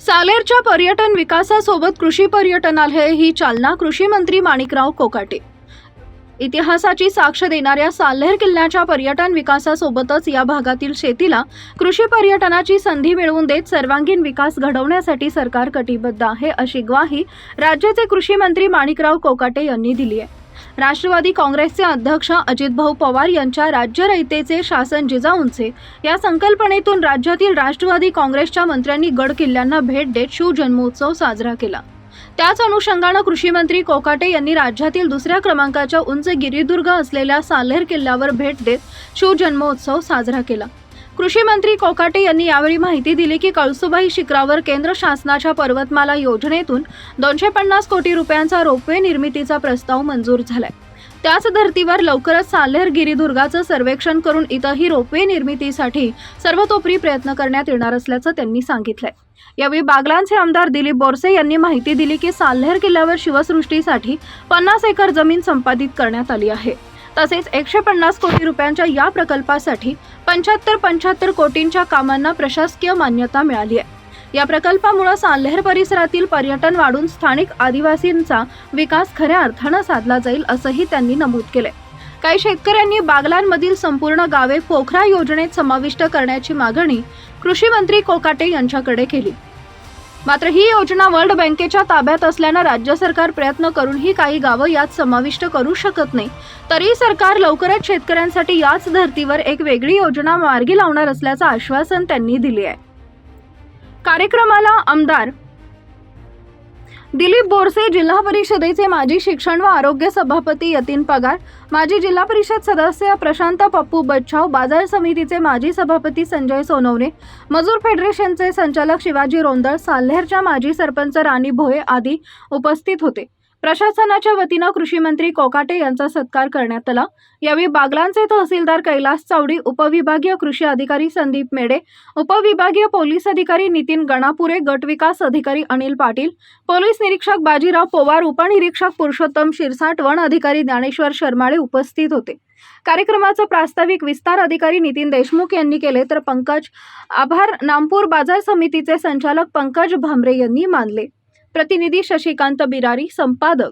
सालेरच्या पर्यटन विकासासोबत कृषी पर्यटनालाही चालना कृषी मंत्री माणिकराव कोकाटे. इतिहासाची साक्ष देणाऱ्या साल्हेर किल्ल्याच्या पर्यटन विकासासोबतच या भागातील शेतीला कृषी पर्यटनाची संधी मिळवून देत सर्वांगीण विकास घडवण्यासाठी सरकार कटिबद्ध आहे अशी ग्वाही राज्याचे कृषी मंत्री माणिकराव कोकाटे यांनी दिली आहे. राष्ट्रवादी काँग्रेसचे अध्यक्ष अजितभाऊ पवार यांच्या राज्य रयतेचे शासन जिजाऊंचे या संकल्पनेतून राज्यातील राष्ट्रवादी काँग्रेसच्या मंत्र्यांनी गड किल्ल्यांना भेट देत शिवजन्मोत्सव साजरा केला. त्याच अनुषंगानं कृषी मंत्री कोकाटे यांनी राज्यातील दुसऱ्या क्रमांकाच्या उंच गिरिदुर्ग असलेल्या साल्हेर किल्ल्यावर भेट देत शिवजन्मोत्सव साजरा केला. कृषी मंत्री कोकाटे यांनी यावेळी माहिती दिली की कळसुबाई शिखरावर केंद्र शासनाच्या पर्वतमाला योजनेतून दोनशे पन्नास कोटी रुपयांचा रोपवे निर्मितीचा प्रस्ताव मंजूर झालाय. त्याच धर्तीवर लवकरच साल्हेर गिरिदुर्गाचं सर्वेक्षण करून इथंही रोपवे निर्मितीसाठी सर्वतोपरी प्रयत्न करण्यात येणार असल्याचं त्यांनी सांगितलंय. यावेळी बागलांचे आमदार दिलीप बोरसे यांनी माहिती दिली की साल्हेर किल्ल्यावर शिवसृष्टीसाठी पन्नास एकर जमीन संपादित करण्यात आली आहे. तसेच एकशे पन्नास कोटी रुपयांच्या या प्रकल्पासाठी पंच्याहत्तर पंच्याहत्तर कोटींच्या कामांना प्रशासकीय मान्यता मिळाली आहे. या प्रकल्पामुळे साल्हेर परिसरातील पर्यटन वाढून स्थानिक आदिवासींचा विकास खऱ्या अर्थानं साधला जाईल असंही त्यांनी नमूद केले काही शेतकऱ्यांनी बागलांमधील संपूर्ण गावे पोखरा योजनेत समाविष्ट करण्याची मागणी कृषी मंत्री कोकाटे यांच्याकडे केली. मात्र ही योजना वर्ल्ड बँकेच्या ताब्यात असल्यानं राज्य सरकार प्रयत्न करूनही काही गावं यात समाविष्ट करू शकत नाही. तरी सरकार लवकरच शेतकऱ्यांसाठी याच धर्तीवर एक वेगळी योजना मार्गी लावणार असल्याचं आश्वासन त्यांनी दिले आहे. कार्यक्रमाला आमदार दिलीप बोरसे जिल्हा परिषदेचे माजी शिक्षण व आरोग्य सभापती यतीन पगार माजी जिल्हा परिषद सदस्य प्रशांत पप्पू बच्छाव बाजार समितीचे माजी सभापती संजय सोनवणे मजूर फेडरेशनचे संचालक शिवाजी रोंदळ साल्हेरच्या माजी सरपंच राणी भोये आदी उपस्थित होते. प्रशासनाच्या वतीनं कृषी मंत्री कोकाटे यांचा सत्कार करण्यात आला. यावेळी बागलांचे तहसीलदार कैलास चावडी उपविभागीय कृषी अधिकारी संदीप मेडे उपविभागीय पोलीस अधिकारी नितीन गणापुरे गट विकास अधिकारी अनिल पाटील पोलीस निरीक्षक बाजीराव पवार उपनिरीक्षक पुरुषोत्तम शिरसाट वन अधिकारी ज्ञानेश्वर शर्माळे उपस्थित होते. कार्यक्रमाचं प्रास्ताविक विस्तार अधिकारी नितीन देशमुख यांनी केले तर पंकज आभार. नामपूर बाजार समितीचे संचालक पंकज भामरे यांनी मानले. प्रतिनिधी शशिकांत बिरारी संपादक